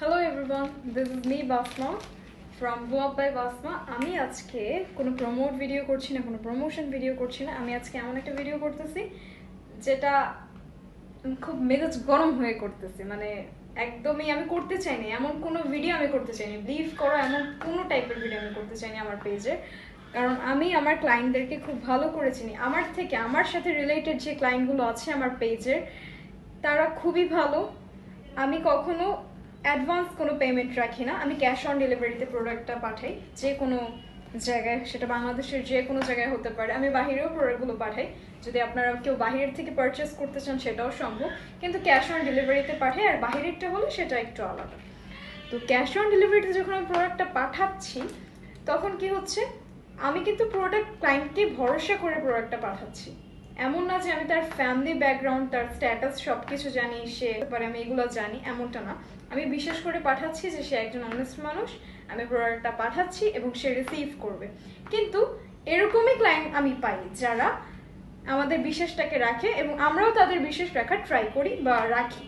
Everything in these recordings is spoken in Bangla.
Hello everyone this is me Basma from গোয়াপ by Basma আমি আজকে কোনো প্রমোট ভিডিও করছি না, কোনো প্রমোশন ভিডিও করছি না। আমি আজকে এমন একটা ভিডিও করতেছি, যেটা খুব মেজাজ গরম হয়ে করতেছি। মানে একদমই আমি করতে চাইনি, এমন কোনো ভিডিও আমি করতে চাইনি। বিলিভ করো, এমন কোনো টাইপের ভিডিও আমি করতে চাইনি আমার পেজে কারণ আমি আমার ক্লায়েন্টদেরকে খুব ভালো করে চিনি। আমার থেকে, আমার সাথে রিলেটেড যে ক্লায়েন্টগুলো আছে আমার পেজের তারা খুবই ভালো। আমি কখনো অ্যাডভান্স কোনো পেমেন্ট রাখি না। আমি ক্যাশ অন ডেলিভারিতে প্রোডাক্টটা পাঠাই। যে কোনো জায়গায়, সেটা বাংলাদেশের যে কোনো জায়গায় হতে পারে। আমি বাহিরেও প্রোডাক্টগুলো পাঠাই। যদি আপনারা কেউ বাহিরের থেকে পারচেস করতে চান, সেটাও সম্ভব। কিন্তু ক্যাশ অন ডেলিভারিতে পাঠাই, আর বাহিরেরটা হলে সেটা একটু আলাদা। তো ক্যাশ অন ডেলিভারিতে যখন আমি প্রোডাক্টটা পাঠাচ্ছি, তখন কি হচ্ছে? আমি কিন্তু প্রোডাক্ট ক্লায়েন্টকে ভরসা করে প্রোডাক্টটা পাঠাচ্ছি। এমন না যে আমি তার ফ্যামিলি ব্যাকগ্রাউন্ড তার স্ট্যাটাস সব কিছু জানি, সে ব্যাপারে আমি এগুলো জানি, এমনটা না। আমি বিশেষ করে পাঠাচ্ছি যে সে একজন অনেস্ট মানুষ, আমি প্রোডাক্টটা পাঠাচ্ছি এবং সে রিসিভ করবে। কিন্তু এরকমই ক্লায়েন্ট আমি পাই যারা আমাদের বিশ্বাসটাকে রাখে এবং আমরাও তাদের বিশ্বাস রাখার ট্রাই করি বা রাখি।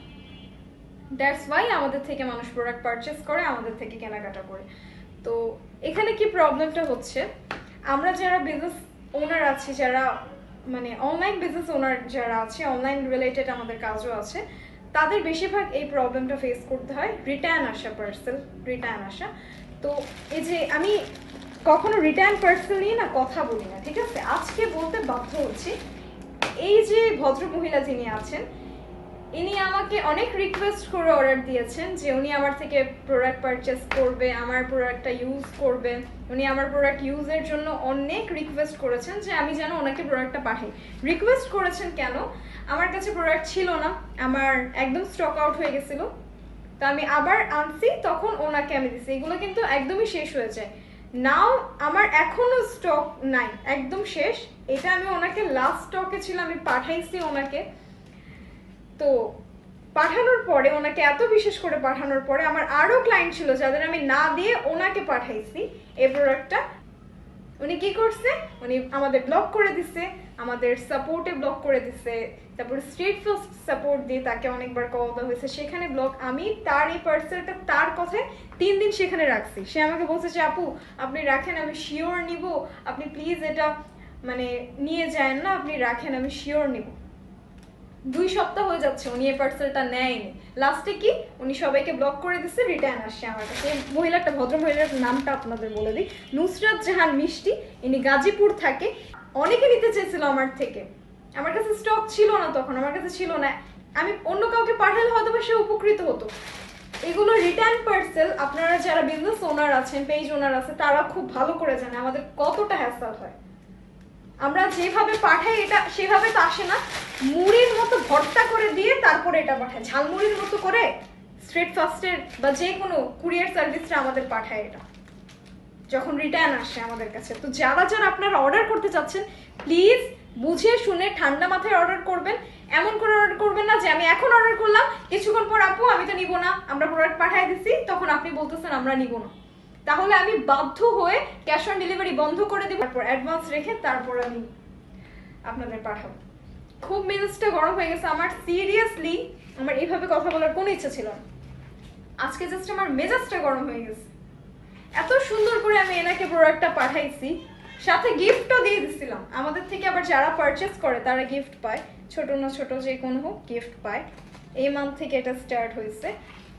দ্যাটস ওয়াই আমাদের থেকে মানুষ প্রোডাক্ট পারচেস করে, আমাদের থেকে কেনাকাটা করে। তো এখানে কি প্রবলেমটা হচ্ছে? আমরা যারা বিজনেস ওনার আছি, যারা মানে অনলাইন বিজনেস ওনার যারা আছে অনলাইন রিলেটেড আমাদের কাজও আছে, তাদের বেশিরভাগ এই প্রবলেমটা ফেস করতে হয় রিটার্ন আসা পার্সেল রিটার্ন আসা। তো এই যে আমি কখনো রিটার্ন পার্সেল নিয়ে না কথা বলি না, ঠিক আছে? আজকে বলতে বাধ্য হচ্ছি, এই যে ভদ্র মহিলা যিনি আছেন ইনি আমাকে অনেক রিকোয়েস্ট করে অর্ডার দিয়েছেন যে উনি আমার থেকে প্রোডাক্ট পারচেস করবে, আমার প্রোডাক্টটা ইউজ করবে। উনি আমার প্রোডাক্ট ইউজের জন্য অনেক রিকোয়েস্ট করেছেন যে আমি যেন ওনাকে প্রোডাক্টটা পাঠাই। রিকোয়েস্ট করেছেন কেন? আমার কাছে প্রোডাক্ট ছিল না, আমার একদম স্টক আউট হয়ে গেছিল। তো আমি আবার আনছি, তখন ওনাকে আমি দিছি। এগুলো কিন্তু একদমই শেষ হয়ে যায়। নাও আমার এখনও স্টক নাই, একদম শেষ। এটা আমি ওনাকে লাস্ট স্টকে ছিল, আমি পাঠাইছি ওনাকে। তো পাঠানোর পরে, ওনাকে এত বিশেষ করে পাঠানোর পরে আমার আরও ক্লায়েন্ট ছিল যাদের আমি না দিয়ে ওনাকে পাঠাইছি। এই প্রোডাক্টটা উনি কি করছে? উনি আমাদের ব্লক করে দিছে, আমাদের সাপোর্টে ব্লক করে দিছে, তারপরে স্ট্রিট ফার্স্ট সাপোর্ট দিয়ে তাকে অনেকবার কল দেওয়া হয়েছে। সেখানে ব্লক আমি তার এই পার্সেলটা তার কথায় তিন দিন সেখানে রাখছি। সে আমাকে বলছে যে, আপু, আপনি রাখেন, আমি শিওর নিব। আপনি প্লিজ এটা মানে নিয়ে যায়েন না, আপনি রাখেন, আমি শিওর নিব। দুই সপ্তাহ হয়ে যাচ্ছে, উনি এই পার্সেলটা নেয়নি। লাস্টে কি? উনি সবাইকে ব্লক করে দিচ্ছে রিটার্ন আসছে আমার কাছে। মহিলাটা, ভদ্র মহিলার নামটা আপনাদের বলে দিই। নুসরাত জাহান মিষ্টি, ইনি গাজীপুর থাকে। অনেকে নিতে চেয়েছিল আমার থেকে। আমার কাছে স্টক ছিল না তখন, আমার কাছে ছিল না। আমি অন্য কাউকে পাঠালে হয়তো সে উপকৃত হতো। এগুলো রিটার্ন পার্সেল আপনারা যারা বিজনেস ওনার আছেন পেজ ওনার আছে, তারা খুব ভালো করে জানে আমাদের কতটা হ্যাসাল হয়। আমরা যেভাবে পাঠাই এটা, সেভাবে তো আসে না। মুড়ির মতো ভর্তা করে দিয়ে তারপরে এটা পাঠায় ঝালমুড়ির মতো করে স্ট্রেট ফাস্টের বা যে কোনো কুরিয়ার সার্ভিসটা আমাদের পাঠায় এটা। যখন রিটার্ন আসে আমাদের কাছে। তো যারা যারা আপনারা অর্ডার করতে চাচ্ছেন প্লিজ বুঝে শুনে ঠান্ডা মাথায় অর্ডার করবেন। এমন করে অর্ডার করবেন না যে আমি এখন অর্ডার করলাম, কিছুক্ষণ পর আপু আমি তো নিব না, আমরা প্রোডাক্ট পাঠিয়ে দিছি, তখন আপনি বলতেছেন আমরা নিব না। তাহলে আমি বাধ্য হয়ে ক্যাশ অন ডেলিভারি বন্ধ করে দেবো, তারপর অ্যাডভান্স রেখে তারপর আমি আপনাদের পাঠাবো। খুব মেজাজটা গরম হয়ে গেছে, আমার সিরিয়াসলি আমার এইভাবে কথা বলার কোনো ইচ্ছা ছিল না। আজকে জাস্ট আমার মেজাজটা গরম হয়ে গেছে। এত সুন্দর করে আমি এনাকে প্রোডাক্টটা পাঠাইছি, সাথে গিফটও দিয়ে দিছিলাম। আমাদের থেকে আবার যারা পারচেস করে, তারা গিফট পায়। ছোট না ছোট, যে কোনো হোক গিফট পায়। এই মান্থ থেকে এটা স্টার্ট হয়েছে।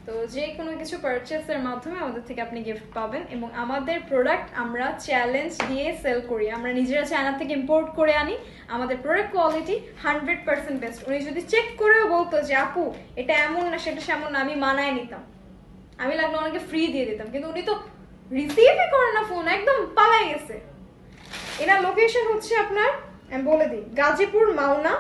তো যে কোনো কিছু পারচেসের মাধ্যমে আমাদের থেকে আপনি গিফট পাবেন এবং আমাদের প্রোডাক্ট আমরা চ্যালেঞ্জ দিয়ে সেল করি। আমরা নিজেরা চায়না থেকে ইম্পোর্ট করে আনি, আমাদের product quality hundred percent best উনি যদি চেক করেও বলতো যে, আপু, এটা এমন না, সেটা সেমন আমি মানায় নিতাম। আমি লাগল ওনাকে ফ্রি দিয়ে দিতাম। কিন্তু উনি তো রিসিভই করে না ফোন একদম পালাই গেছে। এনার লোকেশন হচ্ছে আপনার, আমি বলে দিই, গাজীপুর মাওনা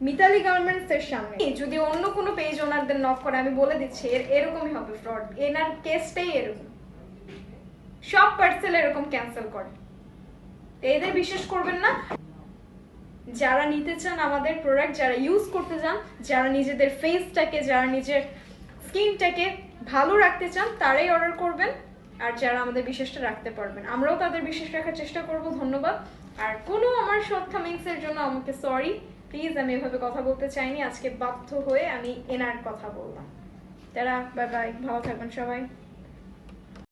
মিতালি গার্মেন্টস এর সামনে। যদি অন্য কোনো পেজ ওনারদের নক করে, আমি বলে দিচ্ছি, এর এরকমই হবে ফ্রড এনার কেসটাই এরকম। সব পার্সেল এরকম ক্যান্সেল করে। এদের বিশ্বাস করবেন না। যারা নিতে চান আমাদের প্রোডাক্ট যারা ইউজ করতে চান, যারা নিজেদের ফেসটাকে যারা নিজের স্কিনটাকে ভালো রাখতে চান, তারাই অর্ডার করবেন। আর যারা আমাদের বিশ্বাসটা রাখতে পারবেন, আমরাও তাদের বিশ্বাস রাখার চেষ্টা করব। ধন্যবাদ। আর কোনো আমার শর্টকামিংসের জন্য আমাকে সরি প্লিজ আমি এভাবে কথা বলতে চাইনি, আজকে বাধ্য হয়ে আমি এনার কথা বললাম। তারা, বাই বাই, ভালো থাকবেন সবাই।